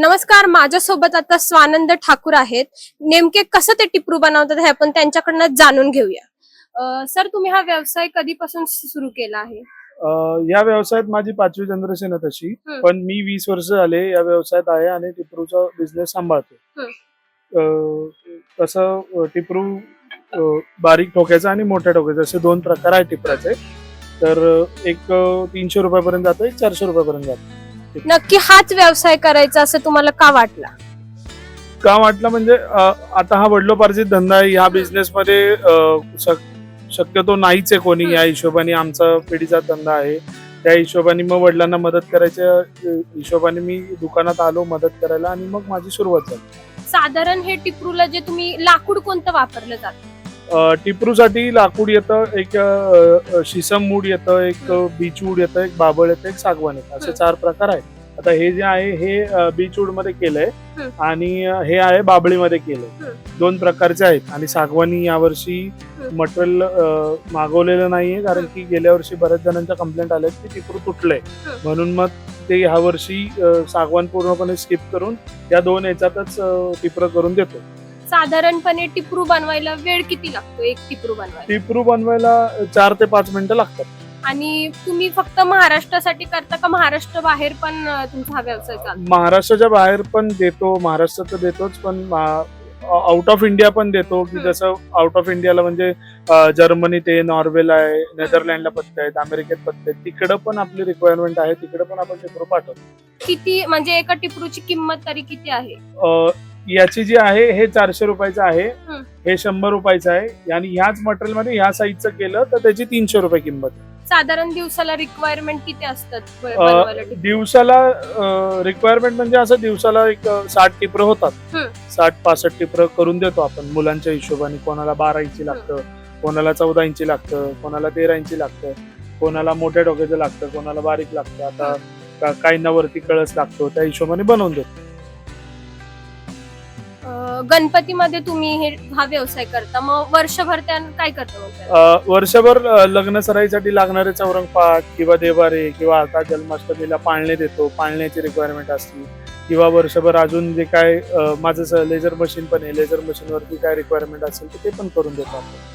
नमस्कार माझ्यासोबत आता स्वानंद ठाकूर आहेत. नेमके कसं ते टिपरू बनवतात हे आपण त्यांच्याकडनं जाणून घेऊया. सर तुम्ही हा व्यवसाय कधीपासून सुरू केला आहे? या व्यवसायात माझी पाचवी जनरेशन आहे तशी. पण मी वीस वर्ष झाले या व्यवसायात आहे आणि टिपरूचा बिझनेस सांभाळतो. तसं टिपरू बारीक ठोक्याचा आणि मोठ्या ठोक्याचा असे दोन प्रकार आहेत टिपराचे. तर एक तीनशे रुपयापर्यंत जातं एक चारशे रुपयापर्यंत जातं. नक्की हाच व्यवसाय करायचा असं तुम्हाला का वाटला? का वाटलं म्हणजे अ, आता हा वडिलोपार्जित धंदा आहे ह्या बिझनेस मध्ये अ, शक- शक्यतो नाहीच आहे कोणी या हिशोबाने आमचा पिढीचा धंदा आहे. त्या हिशोबाने मग वडिलांना मदत करायच्या अ, हिशोबाने मी दुकानात आलो मदत करायला आणि मग माझी सुरुवात झाली. साधारण हे टिपरूला जे तुम्ही लाकूड कोणतं वापरलं जातं? टिपरूसाठी लाकूड येतं एक अ, शिसम मूड येतं एक बीचवूड येतं एक बाबळ येतं एक सागवान येतं असे. चार प्रकार आहेत आता हे जे आहे हे बीचवूडमध्ये केलंय. आणि हे आहे बाबळीमध्ये केलंय. दोन प्रकारचे आहेत आणि सागवानी यावर्षी. मटेरियल मागवलेलं नाहीये कारण की गेल्या वर्षी बऱ्याच जणांच्या कंप्लेंट आल्या की टिपरू तुटलंय. म्हणून मग ते ह्या वर्षी सागवान पूर्णपणे स्किप करून या दोन याच्यातच टिपरं करून देतो साधारणपणे टिपरू बनवायला वेळ किती लागतो? एक टिपरू बनवायला. टिपरू बनवायला चार ते पाच मिनिटं लागतात. आणि तुम्ही फक्त महाराष्ट्रासाठी करता का? महाराष्ट्र बाहेर पण तुमचा हा व्यवसाय चालतो? महाराष्ट्राच्या बाहेर पण देतो महाराष्ट्रात तर देतोच पण आउट ऑफ इंडिया पण देतो. की हम्म. जसं आउट ऑफ इंडियाला म्हणजे अ, जर्मनीत आहे नॉर्वेला आहे नेदरलँडला पत्ते आहेत अमेरिकेत पत्ते आहेत. तिकडं पण आपली रिक्वायरमेंट आहे तिकडे पण आपण टिपरू पाठवतो. किती म्हणजे एका टिपरूची किंमत तरी किती आहे? अ, याची जी आहे हे चारशे रुपयाचं आहे. हे. शंभर रुपयाचं आहे. आणि ह्याच मटेरियलमध्ये ह्या साईजचं केलं तर त्याची तीनशे रुपये किंमत. आहे. साधारण दिवसाला रिक्वायरमेंट किती असतात? ब- बनवायला टिपरू? दिवसाला रिक्वायरमेंट म्हणजे असं दिवसाला एक अ, साठ टिपरं होतात. साठ पासष्ट टिपरं करून देतो आपण. मुलांच्या हिशोबाने कोणाला बारा इंची लागतं कोणाला चौदा इंची लागतं कोणाला तेरा इंची लागतं कोणाला मोठ्या डोक्याचं लागतं कोणाला बारीक लागतं. आता का- काहींना वरती कळस लागतो त्या हिशोबाने बनवून देतो. गणपतीमध्ये तुम्ही हे हा व्यवसाय करता. मग वर्षभर त्या काय करता मग अ, वर्षभर अ, लग्न सराईसाठी लागणारे चौरंगपाठ किंवा देवारे किंवा आता जन्माष्टमीला पाळणे देतो. पाळण्याची रिक्वायरमेंट असते. किंवा वर्षभर अजून जे काय अ, माझं लेझर मशीन पण आहे. लेझर मशीनवरती काय रिक्वायरमेंट असेल तर ते पण करून देतो आपण.